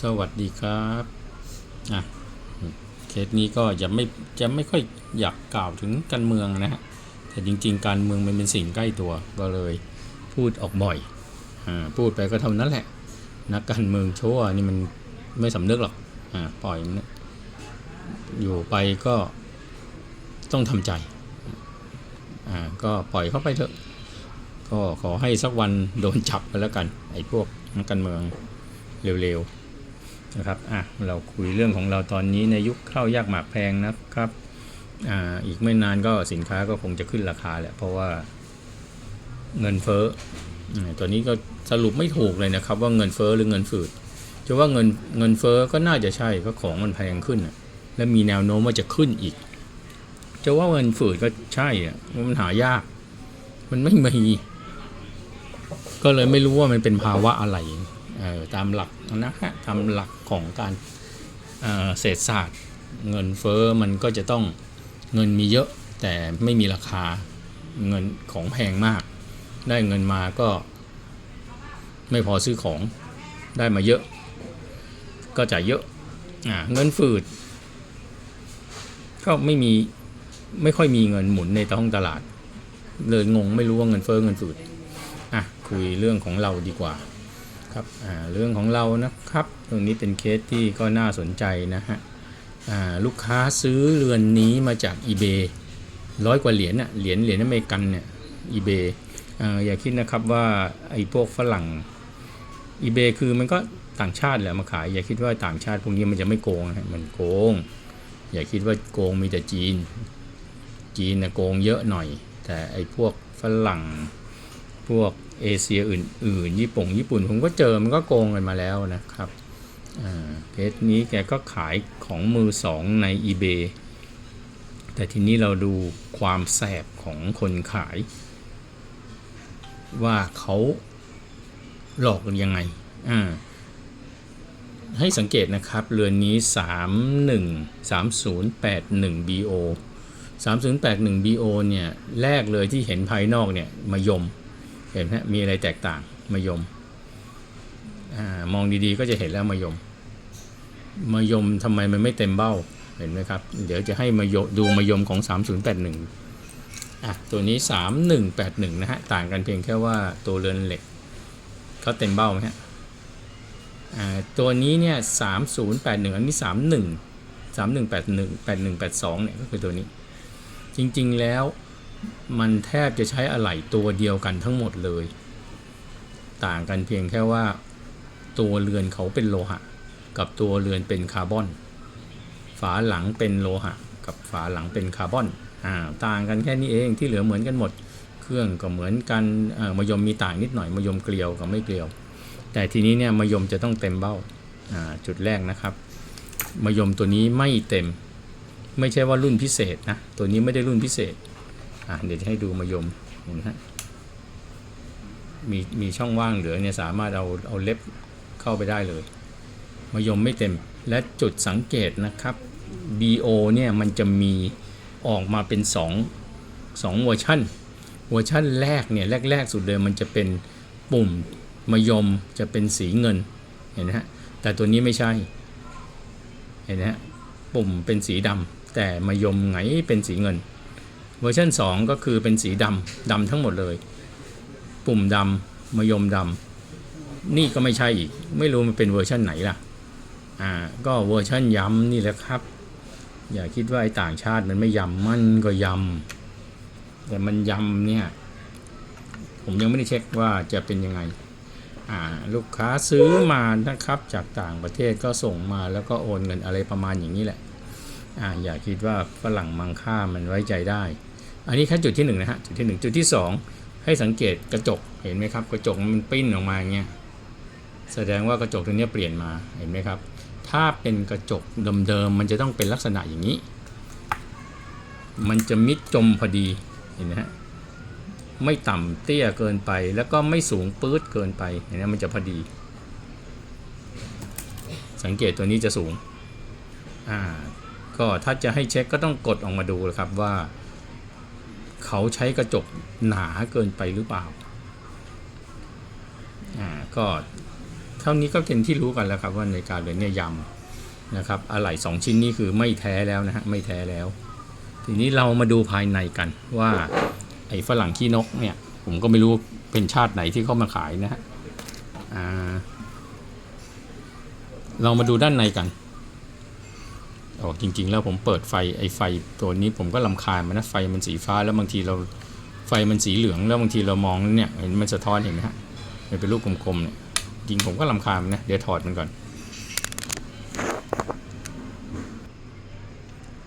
สวัสดีครับอะเคสนี้ก็จะไม่จะไม่ค่อยอยากกล่าวถึงการเมืองนะฮะแต่จริง ๆ การเมืองมันเป็นสิ่งใกล้ตัวก็เลยพูดออกบ่อยอ่าพูดไปก็เท่านั้นแหละนักการเมืองชั่วนี่มันไม่สำนึกหรอกอ่าปล่อยมันอยู่ไปก็ต้องทำใจอ่าก็ปล่อยเข้าไปเถอะ ก็ขอให้สักวันโดนจับไปแล้วกันไอ้พวกนักการเมืองเร็วๆ นะครับอะเราคุยเรื่องของเราตอนนี้ในยุคข้าวยากหมากแพงนะครับอ่าอีกไม่นานก็สินค้าก็คงจะขึ้นราคาแหละเพราะว่าเงินเฟ้อตัวนี้ก็สรุปไม่ถูกเลยนะครับ ว่าเงินเฟ้อหรือเงินฝืดจะว่าเงินเงินเฟ้อก็น่าจะใช่ก็ของมันแพงขึ้นและมีแนวโน้มว่าจะขึ้นอีก จะว่าเงินฝืดก็ใช่อะมันหายาก มันไม่มีก็เลยไม่รู้ว่ามันเป็นภาวะอะไร ตามหลักนะฮะตามหลักของการเเศรษฐศาสตร์ เงินเฟ้อมันก็จะต้องเงินมีเยอะแต่ไม่มีราคาเงินของแพงมาก ได้เงินมาก็ไม่พอซื้อของได้มาเยอะ ก็จ่ายเยอะอ่าเงินฝืด ก็ไม่มีไม่ค่อยมีเงินหมุนในท้องตลาด เลยงงไม่รู้ว่าเงินเฟ้อเงินฝืดอะคุยเรื่องของเราดีกว่า ครับเรื่องของเรานะครับ ตรงนี้เป็นเคสที่ก็น่าสนใจนะฮะลูกค้าซื้อเรือนนี้มาจาก eBay ร้อยกว่าเหรียญน่ะเหรียญเหรียญอเมริกันเนี่ย eBay ออย่าคิดนะครับว่าไอ้พวกฝรั่ง eBay คือมันก็ต่างชาติแหละมาขาย อย่าคิดว่าต่างชาติพวกนี้มันจะไม่โกงนะมันโกง อย่าคิดว่าโกงมีแต่จีน จีนนะโกงเยอะหน่อย แต่ไอ้พวกฝรั่ง พวกเอเชียอื่นๆ ญี่ปุ่งญี่ปุ่นผมก็เจอมันก็โกงกันมาแล้วนะครับเพจนี้แกก็ขายของมือสองใน eBay แต่ทีนี้เราดูความแสบของคนขาย ว่าเขาหลอกกันยังไงให้สังเกตนะครับเรือนนี้ 313081 BO 3081 BO เนี่ย แรกเลยที่เห็นภายนอกเนี่ยมายม เห็นไหมมีอะไรแตกต่างมายมอมองดีๆก็จะเห็นแล้วมายม มายมทำไมมันไม่เต็มเบ้าเห็นไหมครับ เดี๋ยวจะให้มายดูมายมของ 3081อะตัวนี้ 3181 นะฮะ ต่างกันเพียงแค่ว่าตัวเรือนเหล็กเขาเต็มเบ้าไหมฮะตัวนี้เนี่ย 3081 อันนี้ 31 3181 8182 เนี่ยก็คือตัวนี้ จริงๆแล้ว มันแทบจะใช้อะไหล่ตัวเดียวกันทั้งหมดเลย ต่างกันเพียงแค่ว่าตัวเรือนเขาเป็นโลหะ กับตัวเรือนเป็นคาร์บอน ฝาหลังเป็นโลหะ กับฝาหลังเป็นคาร์บอนอ่าต่างกันแค่นี้เองที่เหลือเหมือนกันหมด เครื่องก็เหมือนกันมายมมีต่างนิดหน่อยมายมเกลียวกับไม่เกลียว แต่ทีนี้เนี่ยมายมจะต้องเต็มเบ้าอ่าจุดแรกนะครับมายมตัวนี้ไม่เต็ม ไม่ใช่ว่ารุ่นพิเศษนะตัวนี้ไม่ได้รุ่นพิเศษ อะเดี๋ยวจะให้ดูมายมเห็นไหมฮะมีมีช่องว่างเหลือเนี่ยสามารถเอาเอาเล็บเข้าไปได้เลย มายมไม่เต็มและจุดสังเกตนะครับ BO เนี่ยมันจะมีออกมาเป็น 2 2เวอร์ชันเวอร์ชันแรกเนี่ยแรก ๆ สุดเลยมันจะเป็นปุ่มมายมจะเป็นสีเงินเห็นไหมฮะแต่ตัวนี้ไม่ใช่เห็นไหมฮะปุ่มเป็นสีดำแต่มายมไงเป็นสีเงิน เวอร์ชัน2 ก็คือเป็นสีดำดำทั้งหมดเลย ปุ่มดำมายมดำนี่ก็ไม่ใช่อีก ไม่รู้มันเป็นเวอร์ชันไหนล่ะอ่าก็เวอร์ชันย้ำนี่แหละครับ อย่าคิดว่าไอ้ต่างชาติมันไม่ย้ำมันก็ย้ำแต่มันย้ำเนี่ยผมยังไม่ได้เช็คว่าจะเป็นยังไงอ่าลูกค้าซื้อมานะครับจากต่างประเทศก็ส่งมาแล้วก็โอนเงินอะไรประมาณอย่างนี้แหละอ่าอย่าคิดว่าฝรั่งมังค่ามันไว้ใจได้ อันนี้แค่จุดที่หนึ่งนะฮะจุดที่หนึ่งจุดที่สองให้สังเกตกระจกเห็นไหมครับ กระจกมันปิ้นออกมาอย่างเงี้ยแสดงว่ากระจกตัวนี้เปลี่ยนมาเห็นไหมครับ ถ้าเป็นกระจกเดิมๆมันจะต้องเป็นลักษณะอย่างนี้ มันจะมิดจมพอดีเห็นไหมฮะไม่ต่ำเตี้ยเกินไปแล้วก็ไม่สูงปื๊ดเกินไปเห็นไหมมันจะพอดี สังเกตตัวนี้จะสูงอ่าก็ถ้าจะให้เช็คก็ต้องกดออกมาดูครับว่า เขาใช้กระจกหนาเกินไปหรือเปล่า อ่า ก็เท่านี้ก็เป็นที่รู้กันแล้วครับว่าในการเลยเนี่ยยำนะครับอะไหล่สองชิ้นนี้คือไม่แท้แล้วนะฮะไม่แท้แล้ว ทีนี้เรามาดูภายในกันว่าไอ้ฝรั่งขี้นกเนี่ยผมก็ไม่รู้เป็นชาติไหนที่เข้ามาขายนะฮะ อ่า เรามาดูด้านในกัน โอ้จริง ๆ แล้วผมเปิดไฟไอ้ไฟตัวนี้ผมก็ลำคาญมันนะไฟมันสีฟ้าแล้วบางทีเราไฟมันสีเหลืองแล้วบางทีเรามองเนี่ยเห็นมันสะท้อนเห็นไหมฮะมันเป็นรูปกลมๆเนี่ยจริงผมก็ลำคาญมันะเดี๋ยวถอดมันก่อน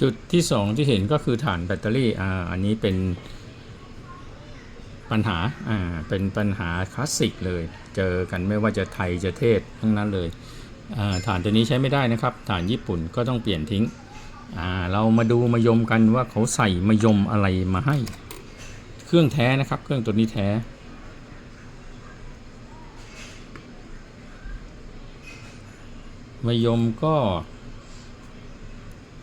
จุดที่สองที่เห็นก็คือฐานแบตเตอรี่อ่าอันนี้เป็นปัญหาอ่าเป็นปัญหาคลาสสิกเลย เจอกันไม่ว่าจะไทยจะเทศทั้งนั้นเลย ฐานตัวนี้ใช้ไม่ได้นะครับ ฐานญี่ปุ่นก็ต้องเปลี่ยนทิ้ง เรามาดูมายมกันว่าเขาใส่มายมอะไรมาให้ เครื่องแท้นะครับ เครื่องตัวนี้แท้มายมก็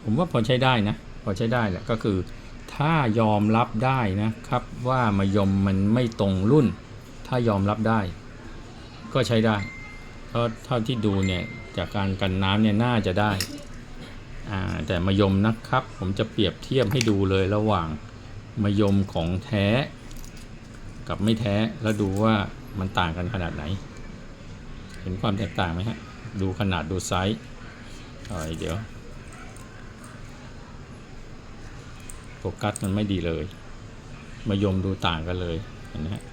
ผมว่าพอใช้ได้นะ พอใช้ได้แหละก็คือถ้ายอมรับได้นะครับว่ามายมมันไม่ตรงรุ่น ถ้ายอมรับได้ ก็ใช้ได้ เพราะเท่าที่ดูเนี่ยจากการกันน้ำเนี่ยน่าจะได้แต่มายมนะครับ ผมจะเปรียบเทียบให้ดูเลยระหว่างมายมของแท้ กับไม่แท้แล้วดูว่ามันต่างกันขนาดไหน เห็นความแตกต่างไหมฮะ ดูขนาดดูไซส์เอาเดี๋ยวโฟกัสมันไม่ดีเลย มายมดูต่างกันเลยเห็นไหมฮะ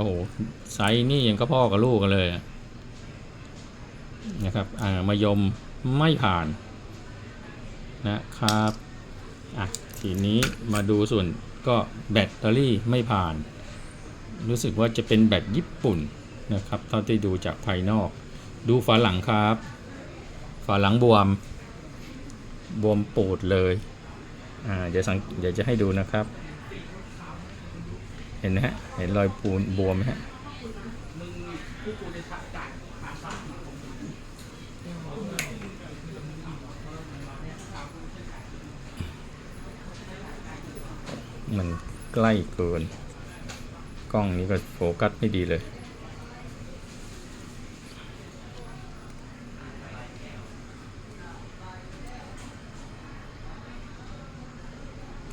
อ้โหไซส์นี่ยังก็พ่อกับลูกกันเลยนะครับอ่ามายมไม่ผ่านนะครับอะทีนี้มาดูส่วนก็แบตเตอรี่ไม่ผ่าน รู้สึกว่าจะเป็นแบตญี่ปุ่นนะครับเท่าที่ดูจากภายนอก ดูฝาหลังครับฝาหลังบวม บวมปูดเลยอ่าเดี๋ยวสังเดี๋ยวจะให้ดูนะครับ เห็นไหมฮะ เห็นรอยปูนบวมไหมฮะมันใกล้เกิน กล้องนี้ก็โฟกัสไม่ดีเลย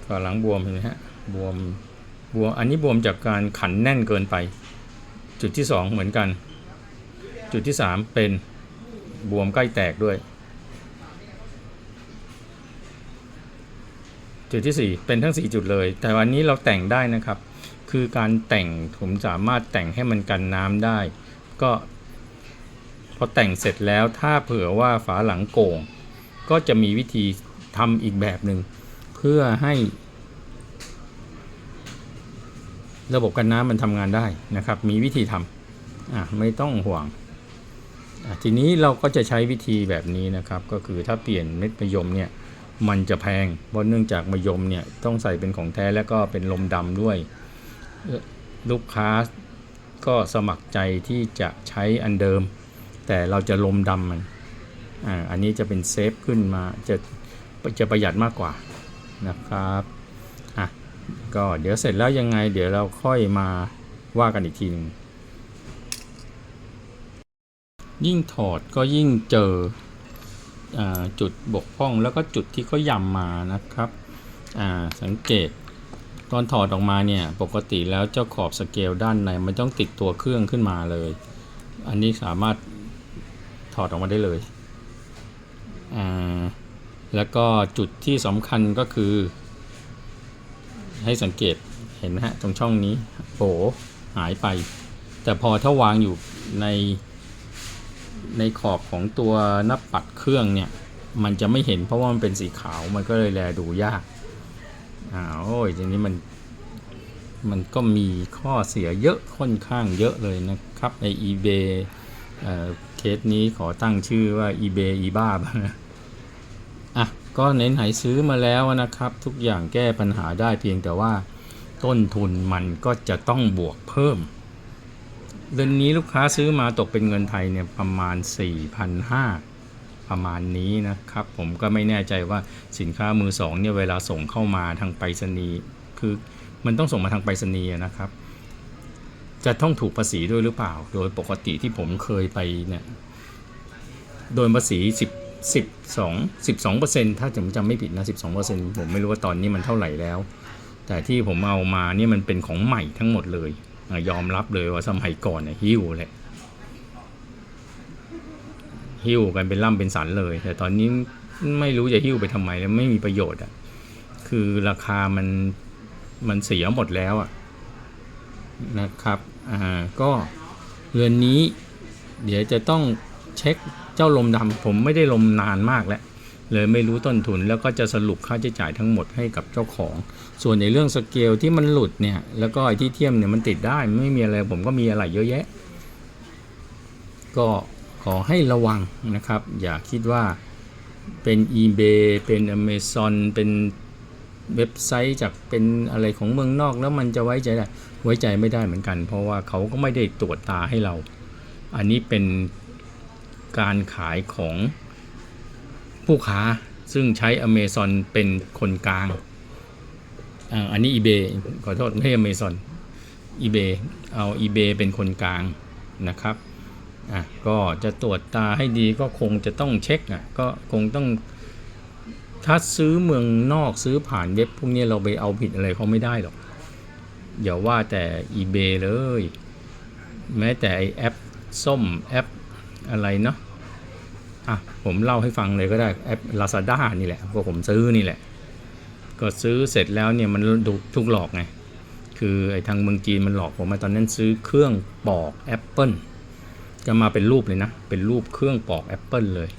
ฝาหลังบวมเห็นไหมฮะ บวม บวมอันนี้บวมจากการขันแน่นเกินไป จุดที่สองเหมือนกัน จุดที่สามเป็นบวมใกล้แตกด้วย จุดที่สี่เป็นทั้งสี่จุดเลย แต่วันนี้เราแต่งได้นะครับ คือการแต่งผมสามารถแต่งให้มันกันน้ำได้ ก็พอแต่งเสร็จแล้วถ้าเผื่อว่าฝาหลังโก่ง ก็จะมีวิธีทำอีกแบบหนึ่งเพื่อให้ ระบบกันน้ำมันทำงานได้นะครับ มีวิธีทำอะไม่ต้องห่วง ทีนี้เราก็จะใช้วิธีแบบนี้นะครับ ก็คือถ้าเปลี่ยนเม็ดมะยมเนี่ยมันจะแพง เพราะเนื่องจากมะยมเนี่ยต้องใส่เป็นของแท้แล้วก็เป็นลมดำด้วย ลูกค้าก็สมัครใจที่จะใช้อันเดิม แต่เราจะลมดำมันอันนี้จะเป็นเซฟขึ้นมาจะจะประหยัดมากกว่านะครับ ก็เดี๋ยวเสร็จแล้วยังไง เดี๋ยวเราค่อยมาว่ากันอีกทีหนึงยิ่งถอดก็ยิ่งเจออจุดบกพร่องแล้วก็จุดที่เขาย่ำมานะครับสังเกตตอนถอดออกมาเนี่ยปกติแล้วเจ้าขอบสเกลด้านในมันต้องติดตัวเครื่องขึ้นมาเลย อันนี้สามารถถอดออกมาได้เลย แล้วก็จุดที่สำคัญก็คือ ให้สังเกตเห็นไหมฮะตรงช่องนี้โผหายไป แต่พอถ้าวางอยู่ในในขอบของตัวหน้าปัดเครื่องเนี่ย มันจะไม่เห็นเพราะว่ามันเป็นสีขาวมันก็เลยแลดูยากอ้าวโอ้ยทีนี้มันมันก็มีข้อเสียเยอะค่อนข้างเยอะเลยนะครับใน eBay เเคสนี้ขอตั้งชื่อว่า eBay อีบ้าบ้างนะ ก็เน้นหายซื้อมาแล้วนะครับ ทุกอย่างแก้ปัญหาได้เพียงแต่ว่า ต้นทุนมันก็จะต้องบวกเพิ่ม เดือนนี้ลูกค้าซื้อมาตกเป็นเงินไทยเนี่ยประมาณ 4,500 ประมาณนี้นะครับ ผมก็ไม่แน่ใจว่าสินค้ามือสองเนี่ยเวลาส่งเข้ามาทางไปรษณีย์คือมันต้องส่งมาทางไปรษณีย์นะครับจะต้องถูกภาษีด้วยหรือเปล่า โดยปกติที่ผมเคยไปเนี่ย โดนภาษี10 12 12เปอร์เซ็นถ้าผมจำไม่ผิดนะ 12เปอร์เซ็นผมไม่รู้ว่าตอนนี้มันเท่าไหร่แล้ว แต่ที่ผมเอามาเนี่ยมันเป็นของใหม่ทั้งหมดเลยอยอมรับเลยว่าสมัยก่อนเนี่ยหิ้วเลยหิ้วกันเป็นล่ำเป็นสันเลย แต่ตอนนี้ไม่รู้จะหิ้วไปทำไมแล้วไม่มีประโยชน์อะ คือราคามันมันเสียหมดแล้วอะนะครับ อ่า ก็เรือนนี้ เดี๋ยวจะต้องเช็ค เจ้าลมดำผมไม่ได้ลมนานมากแล้วเลยไม่รู้ต้นทุนแล้วก็จะสรุปค่าใช้จ่ายทั้งหมดให้กับเจ้าของ ส่วนในเรื่องสเกลที่มันหลุดเนี่ยแล้วก็ไอ้ที่เทียมเนี่ยมันติดได้ไม่มีอะไรผมก็มีอะไรเยอะแยะ ก็ขอให้ระวังนะครับ อย่าคิดว่าเป็น eBay เป็น Amazon เป็นเว็บไซต์จากเป็นอะไรของเมืองนอกแล้วมันจะไว้ใจได้ ไว้ใจไม่ได้เหมือนกัน เพราะว่าเขาก็ไม่ได้ตรวจตาให้เรา อันนี้เป็น การขายของผู้ค้าซึ่งใช้ Amazon เป็นคนกลาง อันนี้ eBay ขอโทษ ไม่ใช่ Amazon eBay เอา eBay เป็นคนกลางนะครับอะก็จะตรวจตาให้ดีก็คงจะต้องเช็คอะก็คงต้องถ้าซื้อเมืองนอกซื้อผ่านเว็บพวกนี้เราไปเอาผิดอะไรเขาไม่ได้หรอกอย่าว่าแต่ eBay เลย แม้แต่ไอแอป ส้มแอปอะไรเนาะ อะผมเล่าให้ฟังเลยก็ได้แอป Lazada นี่แหละก็ผมซื้อนี่แหละ ก็ซื้อเสร็จแล้วเนี่ยมันดูทุกหลอกไง คือไอ้ทางเมืองจีนมันหลอกผมมาตอนนั้นซื้อเครื่องปอกแอปเปิลจะมาเป็นรูปเลยนะ เป็นรูปเครื่องปอกแอปเปิลเลย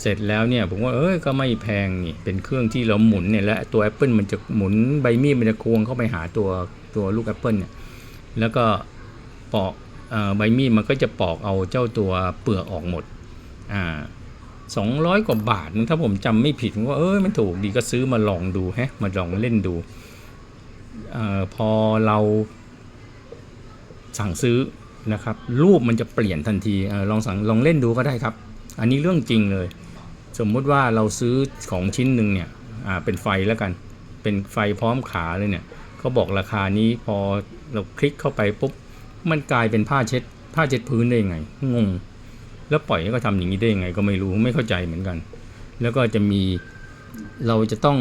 เสร็จแล้วเนี่ยผมว่าเอ้ยก็ไม่แพงนี่เป็นเครื่องที่เราหมุนเนี่ยและตัวแอปเปิลมันจะหมุนใบมีดมันจะควงเข้าไปหาตัวตัวลูกแอปเปิลเนี่ยแล้วก็ปอกอใบมีดมันก็จะปอกเอาเจ้าตัวเปลือกออกหมด อ่าสองร้อยกว่าบาทถ้าผมจำไม่ผิดผมก็เอ้ยมันถูกดีก็ซื้อมาลองดูฮะมาลองเล่นดูออพอเราสั่งซื้อนะครับ รูปมันจะเปลี่ยนทันทีออลองสั่งลองเล่นดูก็ได้ครับ อันนี้เรื่องจริงเลย สมมุติว่าเราซื้อของชิ้นหนึ่งเนี่ยเป็นไฟแล้วกัน เป็นไฟพร้อมขาเลยเนี่ยเขาบอกราคานี้พอเราคลิกเข้าไปปุ๊บมันกลายเป็นผ้าเช็ดผ้าเช็ดพื้นได้ยังไงงง แล้วปล่อยให้เขาทำอย่างนี้ได้ยังไง ก็ไม่รู้ไม่เข้าใจเหมือนกัน แล้วก็จะมีเราจะต้อง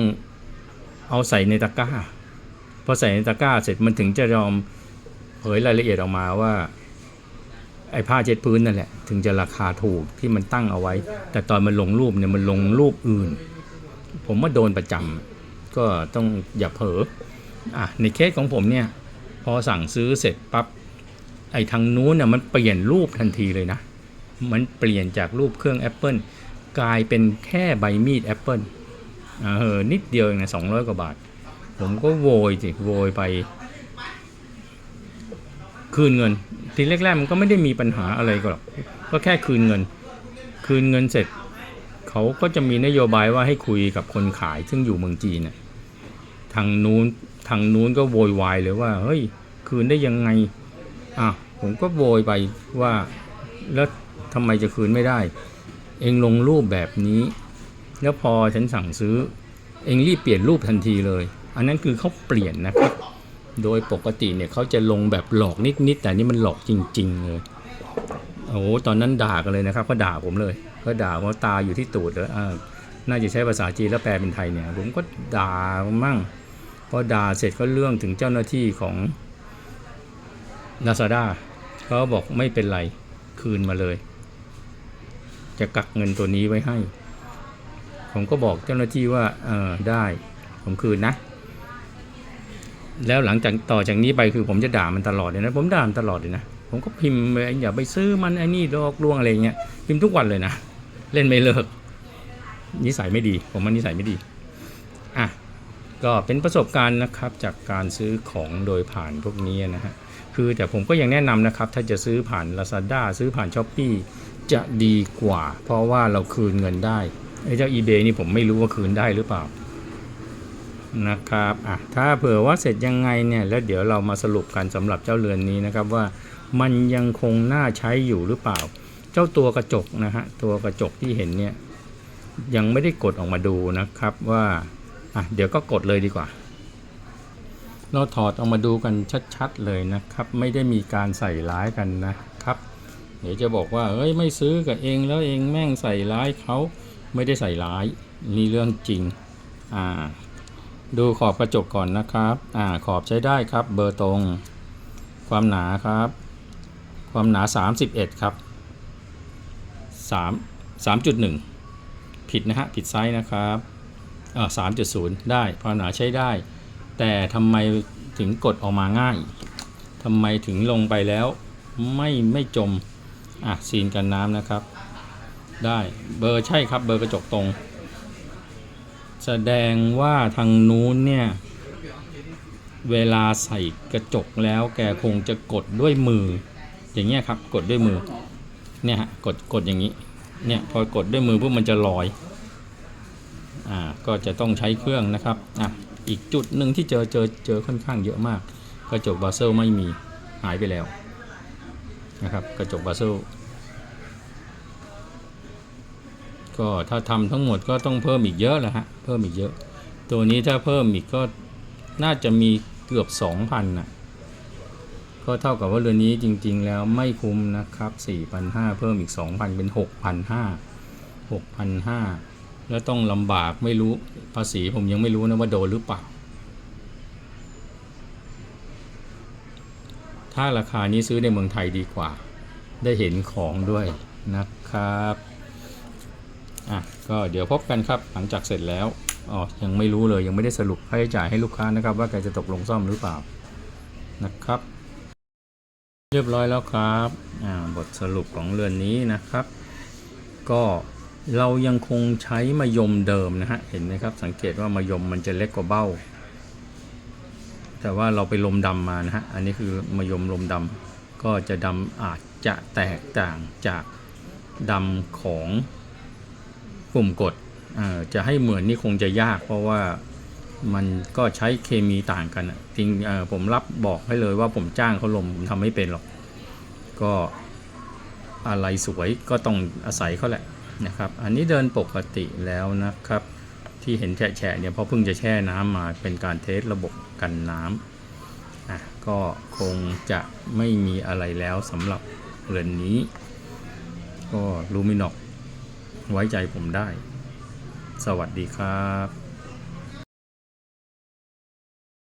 เอาใส่ในตะกร้าพอใส่ในตะกร้าเสร็จมันถึงจะยอมเผยรายละเอียดออกมาว่าไอ้ผ้าเช็ดพื้นนั่นแหละ ถึงจะราคาถูกที่มันตั้งเอาไว้ แต่ตอนมันลงรูปเนี่ยมันลงรูปอื่น ผมว่าโดนประจำก็ต้องอย่าเผลออะในเคสของผมเนี่ย พอสั่งซื้อเสร็จปั๊บไอ้ทางนู้นน่ะมันเปลี่ยนรูปทันทีเลยนะ มันเปลี่ยนจากรูปเครื่อง Apple กลายเป็นแค่ใบมีด Apple เออนิดเดียวเองนะสองร้อยกว่าบาท ผมก็โวยสิโวยไป คืนเงิน ทีแรกๆมันก็ไม่ได้มีปัญหาอะไรก็หรอกก็แค่คืนเงิน คืนเงินเสร็จ เขาก็จะมีนโยบายว่าให้คุยกับคนขายซึ่งอยู่เมืองจีนน่ะทางนู้นทางนู้นก็โวยวายเลยว่าเฮ้ยคืนได้ยังไงอะผมก็โวยไปว่าแล้ว ทำไมจะคืนไม่ได้ เองลงรูปแบบนี้ แล้วพอฉันสั่งซื้อ เองรีบเปลี่ยนรูปทันทีเลย อันนั้นคือเขาเปลี่ยนนะครับ โดยปกติเนี่ยเขาจะลงแบบหลอกนิดๆแต่นี่มันหลอกจริง ๆ เลยโอ้โหตอนนั้นด่ากันเลยนะครับก็ด่าผมเลยก็ด่าว่าตาอยู่ที่ตูดเลยอ่าน่าจะใช้ภาษาจีนแล้วแปลเป็นไทยเนี่ย ผมก็ด่ามั่งพอด่าเสร็จก็เรื่องถึงเจ้าหน้าที่ของ Lazada เขาบอกไม่เป็นไรคืนมาเลย จะกักเงินตัวนี้ไว้ให้ ผมก็บอกเจ้าหน้าที่ว่าเออได้ ผมคืนนะ แล้วหลังจากต่อจากนี้ไปคือผมจะด่ามันตลอดเลยนะ ผมด่ามันตลอดเลยนะ ผมก็พิมพ์ไปอย่าไปซื้อมันไอ้นี่ดอกลวงอะไรเงี้ย พิมพ์ทุกวันเลยนะ เล่นไม่เลิก นิสัยไม่ดี ผมว่านิสัยไม่ดี อะ ก็เป็นประสบการณ์นะครับจากการซื้อของโดยผ่านพวกนี้นะฮะคือแต่ผมก็ยังแนะนำนะครับ ถ้าจะซื้อผ่าน Lazada ซื้อผ่าน s h อ p e e จะดีกว่า เพราะว่าเราคืนเงินได้ไอ้เจ้า eBay นี่ผมไม่รู้ว่าคืนได้หรือเปล่านะครับอะถ้าเผื่อว่าเสร็จยังไงเนี่ยแล้วเดี๋ยวเรามาสรุปกันสำหรับเจ้าเรือนนี้นะครับว่ามันยังคงน่าใช้อยู่หรือเปล่า เจ้าตัวกระจกนะฮะตัวกระจกที่เห็นเนี่ยยังไม่ได้กดออกมาดูนะครับว่าอะเดี๋ยวก็กดเลยดีกว่า เราถอดออกมาดูกันชัดๆเลยนะครับ ไม่ได้มีการใส่ร้ายกันนะ เดี๋ยวจะบอกว่าเอ้ยไม่ซื้อกับเองแล้วเองแม่งใส่ร้ายเขาไม่ได้ใส่ร้ายนี่เรื่องจริงอ่าดูขอบกระจกก่อนนะครับอ่าขอบใช้ได้ครับ เบอร์ตรง ความหนาครับ ความหนา 31 ครับ3 3.1 ผิดนะฮะผิดไซส์นะครับเออ3.0 ได้ความหนาใช้ได้ แต่ทำไมถึงกดออกมาง่ายทำไมถึงลงไปแล้วไม่ไม่จม อะซีนกันน้ำนะครับ ได้เบอร์ใช่ครับเบอร์กระจกตรง แสดงว่าทางนู้นเนี่ย เวลาใส่กระจกแล้วแกคงจะกดด้วยมือ อย่างเงี้ยครับกดด้วยมือเนี่ยฮะกดกดอย่างนี้เนี่ยพอกดด้วยมือปุ๊บมันจะลอยอ่าก็จะต้องใช้เครื่องนะครับอะอีกจุดหนึ่งที่เจอเจอเจอค่อนข้างเยอะมาก กระจกบาเซลไม่มีหายไปแล้ว นะครับกระจกบาเซลก็ถ้าทำทั้งหมดก็ต้องเพิ่มอีกเยอะแหละฮะเพิ่มอีกเยอะ ตัวนี้ถ้าเพิ่มอีกก็น่าจะมีเกือบ 2,000น่ะก็เท่ากับว่าเรือนี้จริง ๆ แล้วไม่คุ้มนะครับ4,500เพิ่มอีก 2,000 เป็น 6,500 6,500 แล้วต้องลำบากไม่รู้ภาษีผมยังไม่รู้นะว่าโดนหรือเปล่า ถ้าราคานี้ซื้อในเมืองไทยดีกว่า ได้เห็นของด้วยนะครับอะก็เดี๋ยวพบกันครับหลังจากเสร็จแล้วอ๋อยังไม่รู้เลยยังไม่ได้สรุปค่าใช้จ่ายให้ลูกค้านะครับ ว่าแกจะตกลงซ่อมหรือเปล่านะครับ เรียบร้อยแล้วครับอ่าบทสรุปของเรือนนี้นะครับ ก็เรายังคงใช้มายมเดิมนะฮะเห็นไหมครับสังเกตว่ามายมมันจะเล็กกว่าเบ้า แต่ว่าเราไปลมดำมานะฮะ อันนี้คือมายมลมดำก็จะดำอาจจะแตกต่างจากดำของกลุ่มกดอ่อจะให้เหมือนนี่คงจะยาก เพราะว่ามันก็ใช้เคมีต่างกันจริงอ่อผมรับบอกให้เลยว่าผมจ้างเขาลมผมทำไม่เป็นหรอก ก็อะไรสวยก็ต้องอาศัยเขาแหละนะครับ อันนี้เดินปกติแล้วนะครับ ที่เห็นแฉะเนี่ยเพราะเพิ่งจะแช่น้ำมาเป็นการเทสระบบ กันน้ำอะก็คงจะไม่มีอะไรแล้วสำหรับเรือนนี้ ก็ลูมินอกไว้ใจผมได้ สวัสดีครับ